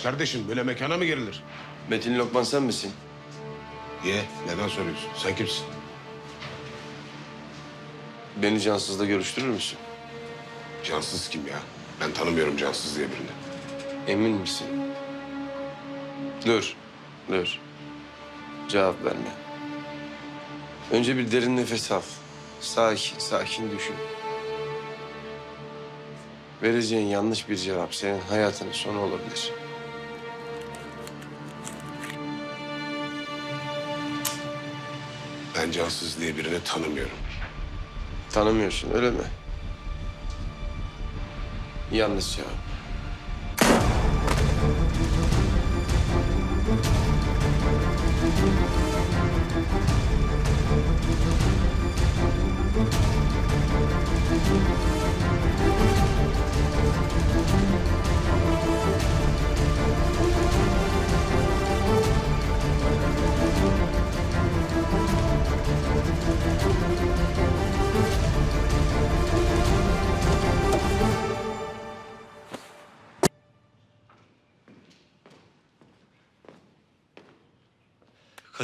Yavaş kardeşim böyle mekana mı girilir? Metin Lokman sen misin? Ye neden soruyorsun? Sen kimsin? Beni Cansız'la görüştürür müsün? Cansız kim ya? Ben tanımıyorum cansız diye birini. Emin misin? Dur, dur. Cevap verme. Önce bir derin nefes al. Sakin, sakin düşün. Vereceğin yanlış bir cevap senin hayatının sonu olabilir. Ben cansız diye birini tanımıyorum. Tanımıyorsun öyle mi? Yanlış cevap.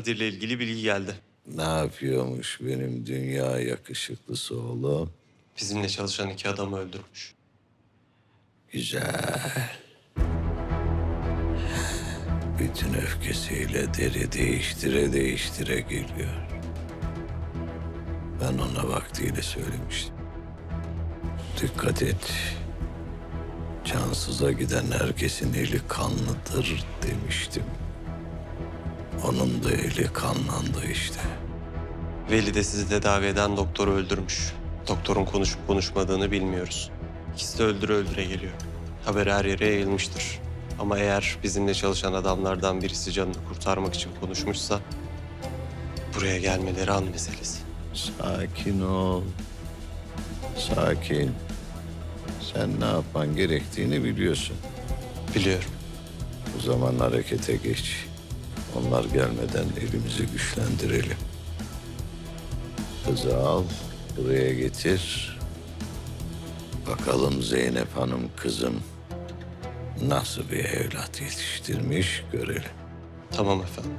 Kadir'le ilgili bilgi geldi. Ne yapıyormuş benim dünya yakışıklısı oğlum? Bizimle çalışan iki adamı öldürmüş. Güzel. Bütün öfkesiyle deri değiştire değiştire geliyor. Ben ona vaktiyle söylemiştim. Dikkat et. Cansıza giden herkesin eli kanlıdır demiştim. Onun da eli kanlandı işte. Veli de sizi tedavi eden doktoru öldürmüş. Doktorun konuşup konuşmadığını bilmiyoruz. İkisi de öldüre öldüre geliyor. Haber her yere yayılmıştır. Ama eğer bizimle çalışan adamlardan birisi canını kurtarmak için konuşmuşsa... ...buraya gelmeleri an meselesi. Sakin ol. Sakin. Sen ne yapman gerektiğini biliyorsun. Biliyorum. O zaman harekete geç. Onlar gelmeden elimizi güçlendirelim. Kızı al, buraya getir. Bakalım Zeynep Hanım kızım nasıl bir evlat yetiştirmiş görelim. Tamam efendim.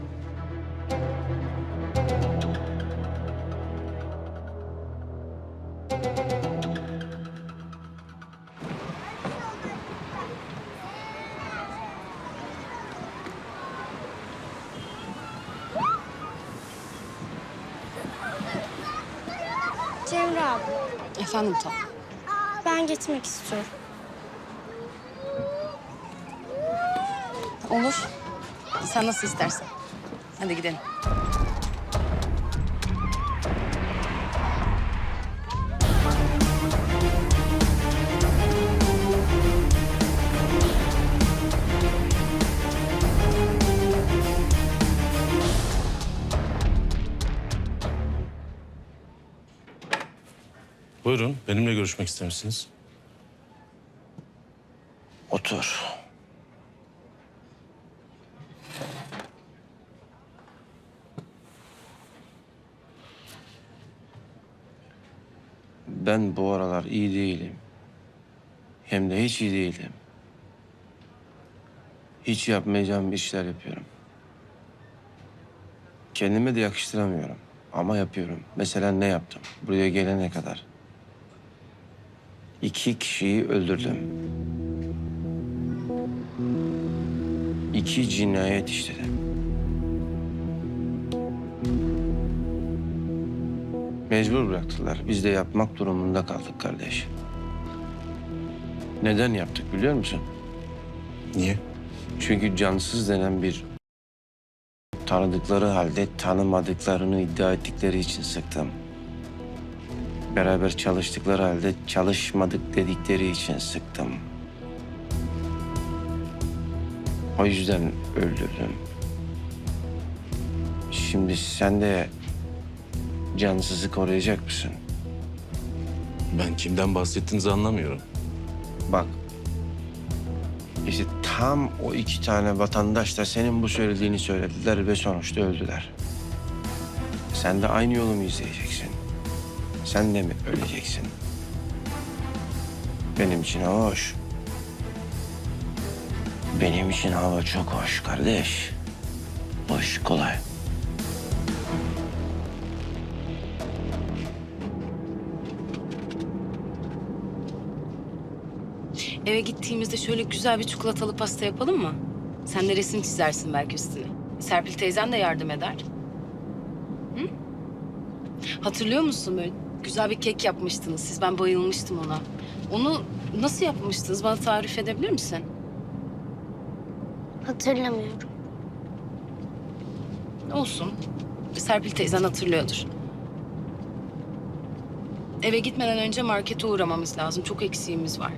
Cemre abi, Efendim Tom. ben gitmek istiyorum. Olur. Sen nasıl istersen. Hadi gidelim. Buyurun, benimle görüşmek istemişsiniz. Otur. Ben bu aralar iyi değilim. Hem de hiç iyi değilim. Hiç yapmayacağım bir işler yapıyorum. Kendime de yakıştıramıyorum. Ama yapıyorum. Mesela ne yaptım? Buraya gelene kadar. İki kişiyi öldürdüm. İki cinayet işledim. Mecbur bıraktılar. Biz de yapmak durumunda kaldık kardeş. Neden yaptık biliyor musun? Niye? Çünkü cansız denen bir tanıdıkları halde tanımadıklarını iddia ettikleri için sıktım. Beraber çalıştıkları halde çalışmadık dedikleri için sıktım. O yüzden öldürdüm. Şimdi sen de cansızı koruyacak mısın? Ben kimden bahsettiğinizi anlamıyorum. Bak. İşte tam o iki tane vatandaş da senin bu söylediğini söylediler ve sonuçta öldüler. Sen de aynı yolu mu izleyeceksin? Sen de mi öleceksin? Benim için hoş. Benim için hava çok hoş kardeş. Hoş kolay. Eve gittiğimizde şöyle güzel bir çikolatalı pasta yapalım mı? Sen de resim çizersin belki üstüne. Serpil teyzen de yardım eder. Hı? Hatırlıyor musun böyle güzel bir kek yapmıştınız siz. Ben bayılmıştım ona. Onu nasıl yapmıştınız? Bana tarif edebilir misin? Hatırlamıyorum. Olsun. Serpil teyzen hatırlıyordur. Eve gitmeden önce markete uğramamız lazım. Çok eksiğimiz var.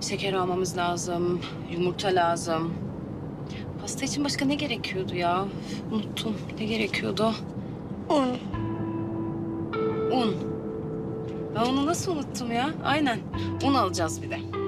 Şeker almamız lazım, yumurta lazım. Pasta için başka ne gerekiyordu ya? Unuttum. Ne gerekiyordu? Un. Un. Ben onu nasıl unuttum ya? Aynen. Un alacağız bir de.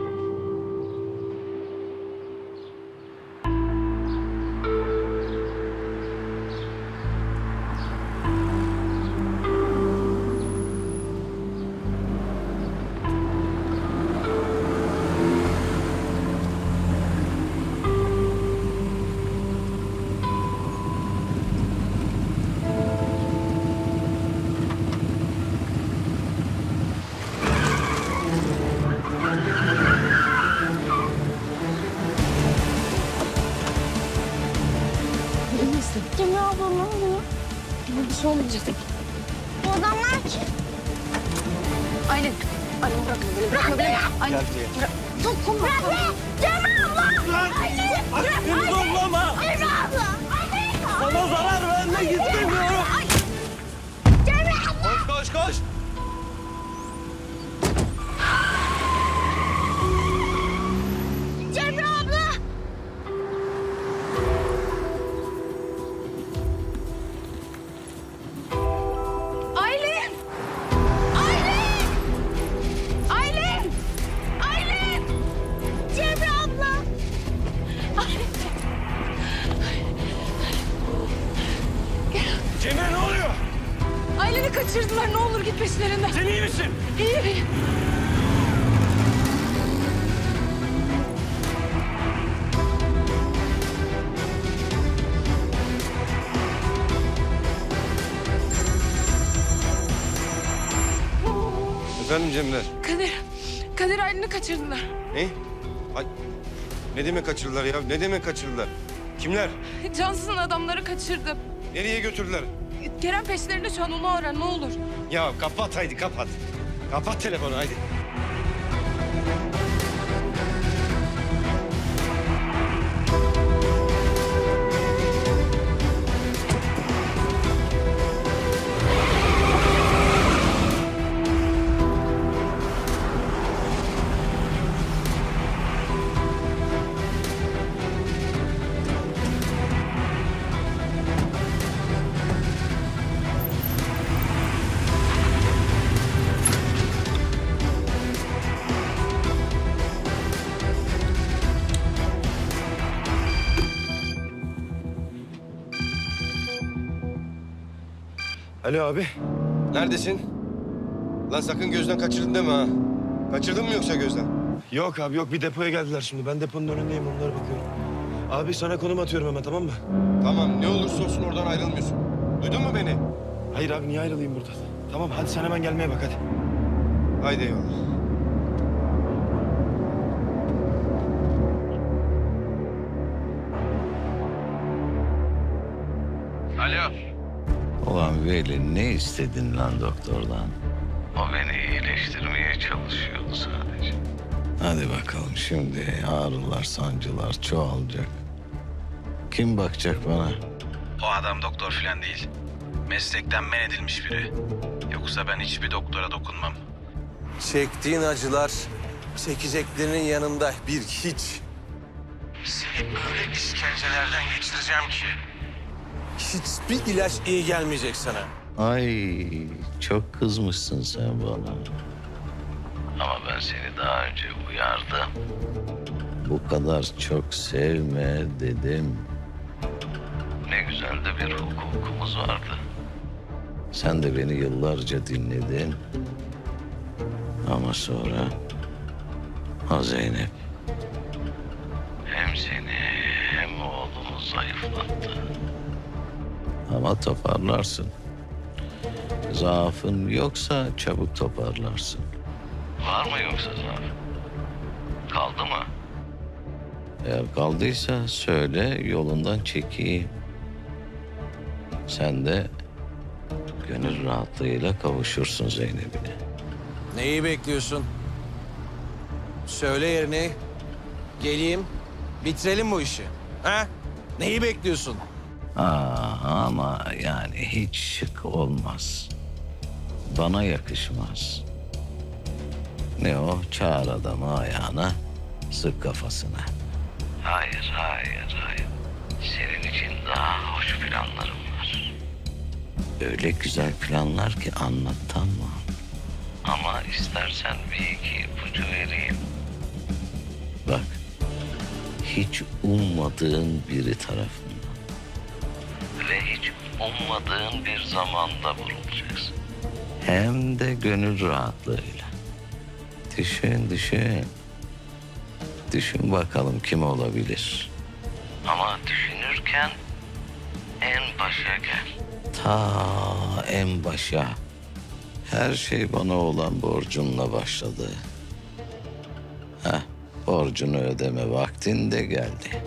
Peşlerinden. Sen iyi misin? İyi iyi. Efendim Cemre. Kadir, Kadir Aylin'i kaçırdılar. Ne? Ay, ne demek kaçırdılar ya? Ne demek kaçırdılar? Kimler? Cansız'ın adamları kaçırdı. Nereye götürdüler? Kerem peşlerinde şu an onu ara ne olur. Ya kapat haydi kapat. Kapat telefonu haydi. Alo abi. Neredesin? Lan sakın gözden kaçırdın deme ha. Kaçırdın mı yoksa gözden? Yok abi yok bir depoya geldiler şimdi. Ben deponun önündeyim onlara bakıyorum. Abi sana konum atıyorum hemen tamam mı? Tamam ne olursa olsun oradan ayrılmıyorsun. Duydun mu beni? Hayır abi niye ayrılayım buradan? Tamam hadi sen hemen gelmeye bak hadi. Haydi eyvallah. Veli ne istedin lan doktordan? O beni iyileştirmeye çalışıyordu sadece. Hadi bakalım şimdi ağrılar, sancılar çoğalacak. Kim bakacak bana? O adam doktor falan değil. Meslekten men edilmiş biri. Yoksa ben hiçbir doktora dokunmam. Çektiğin acılar çekeceklerinin yanında bir hiç. Seni öyle işkencelerden geçireceğim ki. Hiçbir ilaç iyi gelmeyecek sana. Ay çok kızmışsın sen bana. Ama ben seni daha önce uyardım. Bu kadar çok sevme dedim. Ne güzel de bir hukukumuz vardı. Sen de beni yıllarca dinledin. Ama sonra o Zeynep hem seni zayıflattı. Ama toparlarsın. Zaafın yoksa çabuk toparlarsın. Var mı yoksa zaaf? Kaldı mı? Eğer kaldıysa söyle yolundan çekeyim. Sen de gönül rahatlığıyla kavuşursun Zeynep'ine. Neyi bekliyorsun? Söyle yerini. Geleyim. Bitirelim bu işi. Ha? Neyi bekliyorsun? Aa, ama yani hiç şık olmaz. Bana yakışmaz. Ne o? Çağır adamı ayağına, sık kafasına. Hayır, hayır, hayır. Senin için daha hoş planlarım var. Öyle güzel planlar ki anlatamam. Ama istersen bir iki ipucu vereyim. Bak, hiç ummadığın biri tarafından ve hiç ummadığın bir zamanda vurulacaksın. Hem de gönül rahatlığıyla. Düşün, düşün. Düşün bakalım kim olabilir. Ama düşünürken en başa gel. Ta en başa. Her şey bana olan borcunla başladı. Heh, borcunu ödeme vaktin de geldi.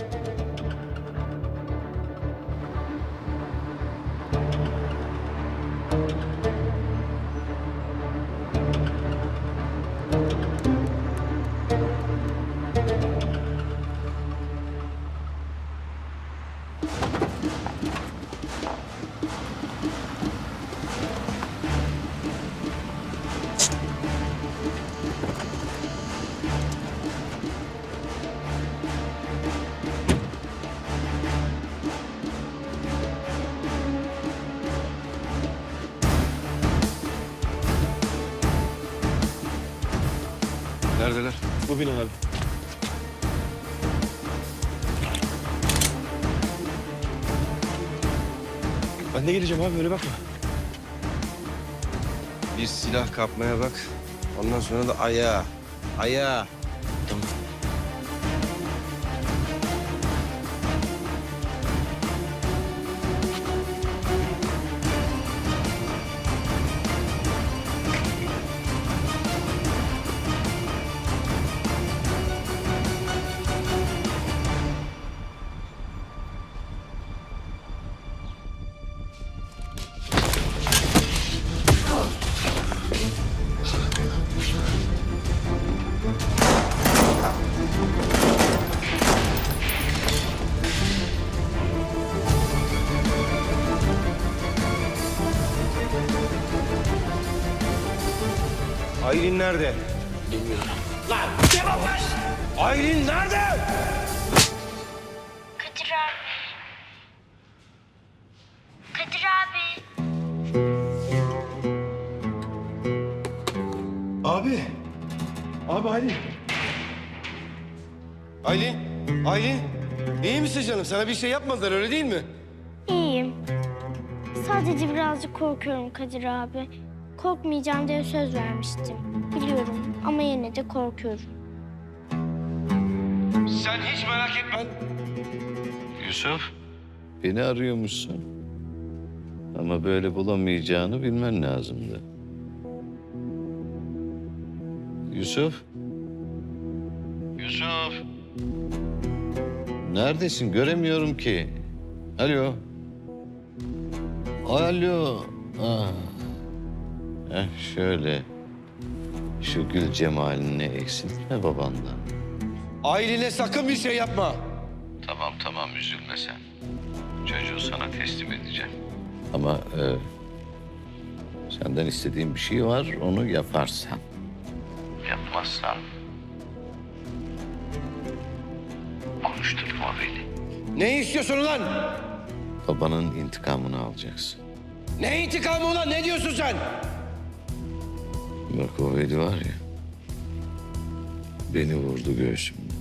Neredeler? Bu bina abi. Ben de geleceğim abi öyle bakma. Bir silah kapmaya bak. Ondan sonra da ayağa. Ayağa. Aylin nerede? Aylin nerede? Kadir abi. Kadir abi. Abi. Abi Aylin. Aylin. Aylin. İyi misin canım? Sana bir şey yapmadılar öyle değil mi? İyiyim. Sadece birazcık korkuyorum Kadir abi. Korkmayacağım diye söz vermiştim. Biliyorum ama yine de korkuyorum. Sen hiç merak etme. Yusuf. Beni arıyormuşsun. Ama böyle bulamayacağını bilmen lazımdı. Yusuf. Yusuf. Neredesin? Göremiyorum ki. Alo. Alo. Ah. Eh şöyle. Şu gül cemalini eksiltme babandan. Aylin'e sakın bir şey yapma. Tamam tamam üzülme sen. Çocuğu sana teslim edeceğim. Ama e, senden istediğim bir şey var onu yaparsan. Yapmazsan konuşturma beni. Ne istiyorsun ulan? Babanın intikamını alacaksın. Ne intikamı ulan? Ne diyorsun sen? Bak o Veli var ya. Beni vurdu göğsümden.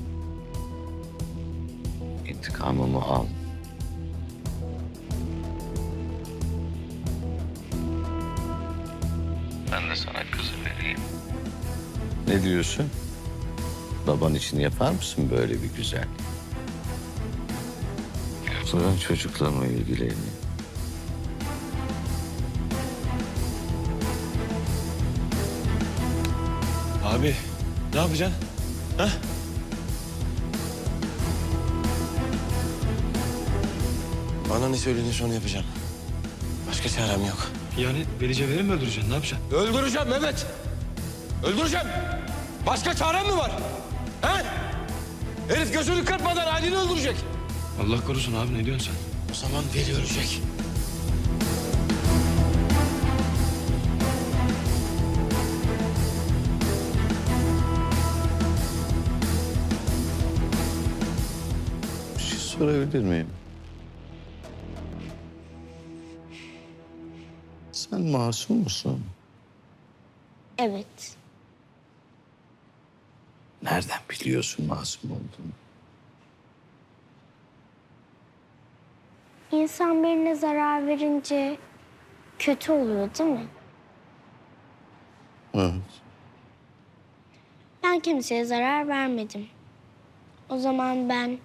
İntikamımı al. Ben de sana kızı vereyim. Ne diyorsun? Baban için yapar mısın böyle bir güzel? Çocukların çocuklarla ilgileniyor. Ne yapacaksın? Bana ne söylediğini onu yapacağım. Başka çarem yok. Yani Veli Cevher'i mi öldüreceksin? Ne yapacaksın? Öldüreceğim Mehmet. Öldüreceğim. Başka çarem mi var? He? Herif gözünü kırpmadan Ali'ni öldürecek. Allah korusun abi ne diyorsun sen? O zaman Veli ölecek. Sorabilir miyim? Sen masum musun? Evet. Nereden biliyorsun masum olduğunu? İnsan birine zarar verince kötü oluyor değil mi? Evet. Ben kimseye zarar vermedim. O zaman ben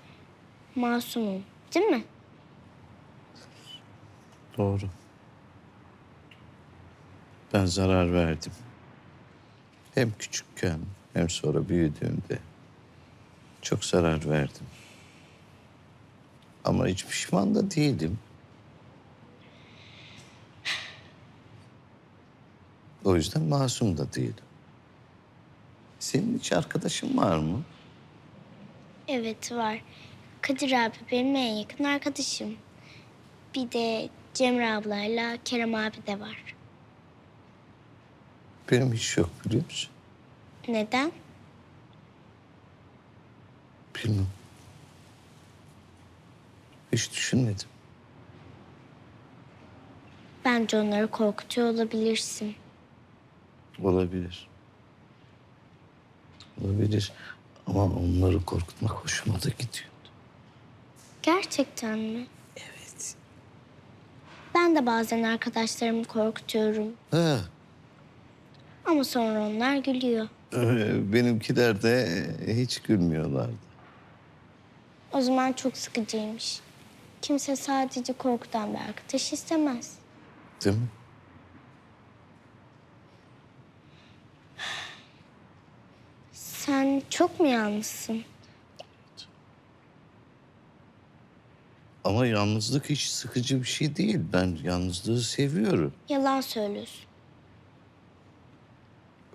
masumum değil mi? Doğru. Ben zarar verdim. Hem küçükken hem sonra büyüdüğümde çok zarar verdim. Ama hiç pişman da değilim. O yüzden masum da değilim. Senin hiç arkadaşın var mı? Evet var. Kadir abi benim en yakın arkadaşım. Bir de Cemre ablayla Kerem abi de var. Benim hiç yok biliyor musun? Neden? Bilmem. Hiç düşünmedim. Bence onları korkutuyor olabilirsin. Olabilir. Olabilir. Ama onları korkutmak hoşuma da gidiyor. Gerçekten mi? Evet. Ben de bazen arkadaşlarımı korkutuyorum. Ha, Ama sonra onlar gülüyor. e, benimkiler de hiç gülmüyorlardı. O zaman çok sıkıcıymış. Kimse sadece korkutan bir arkadaş istemez. Değil mi? Sen çok mu yalnızsın? Ama yalnızlık hiç sıkıcı bir şey değil. Ben yalnızlığı seviyorum. Yalan söylüyorsun.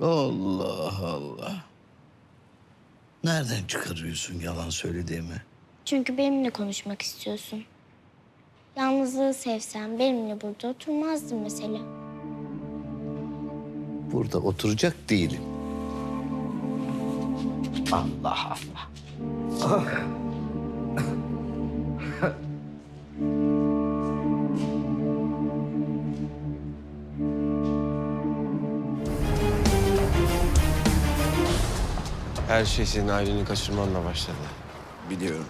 Allah Allah. Nereden çıkarıyorsun yalan söylediğimi? Çünkü benimle konuşmak istiyorsun. Yalnızlığı sevsen benimle burada oturmazdın mesela. Burada oturacak değilim. Allah Allah. Her şey senin aileni kaçırmanla başladı. Biliyorum.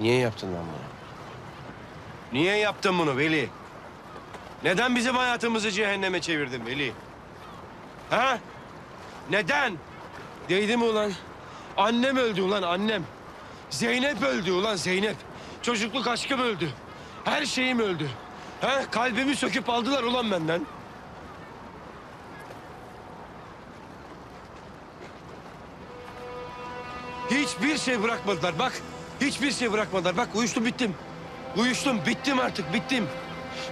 Niye yaptın lan bunu? Niye yaptın bunu Veli? Neden bizim hayatımızı cehenneme çevirdin Veli? Ha? Neden? Değdi mi ulan? Annem öldü ulan annem. Zeynep öldü ulan Zeynep. Çocukluk aşkım öldü. Her şeyim öldü. Ha? Kalbimi söküp aldılar ulan benden. Hiçbir şey bırakmadılar bak. Hiçbir şey bırakmadılar. Bak uyuştum bittim. Uyuştum bittim artık bittim.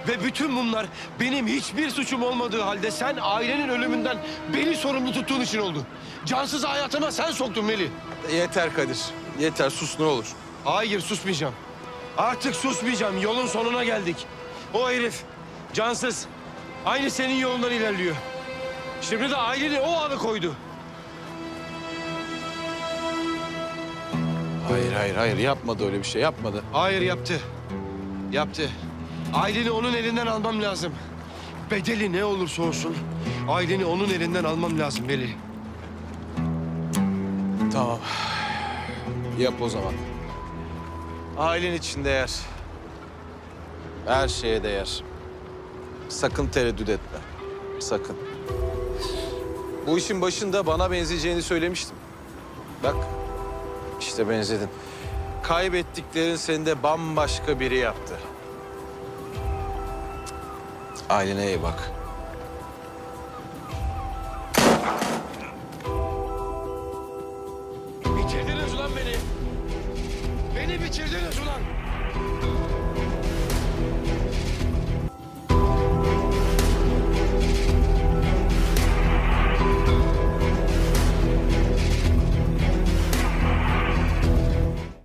Ve bütün bunlar benim hiçbir suçum olmadığı halde sen ailenin ölümünden beni sorumlu tuttuğun için oldu. Cansız hayatıma sen soktun Melih. Yeter Kadir. Yeter sus ne olur. Hayır susmayacağım. Artık susmayacağım. Yolun sonuna geldik. O herif cansız. Aynı senin yolundan ilerliyor. Şimdi de aileni o anı koydu. Hayır hayır hayır yapmadı öyle bir şey yapmadı. Hayır yaptı. Yaptı. Aileni onun elinden almam lazım. Bedeli ne olursa olsun aileni onun elinden almam lazım Veli. Tamam. Yap o zaman. Ailen için değer. Her şeye değer. Sakın tereddüt etme. Sakın. Bu işin başında bana benzeyeceğini söylemiştim. Bak, işte benzedin. kaybettiklerin seni de bambaşka biri yaptı. Ailene iyi bak.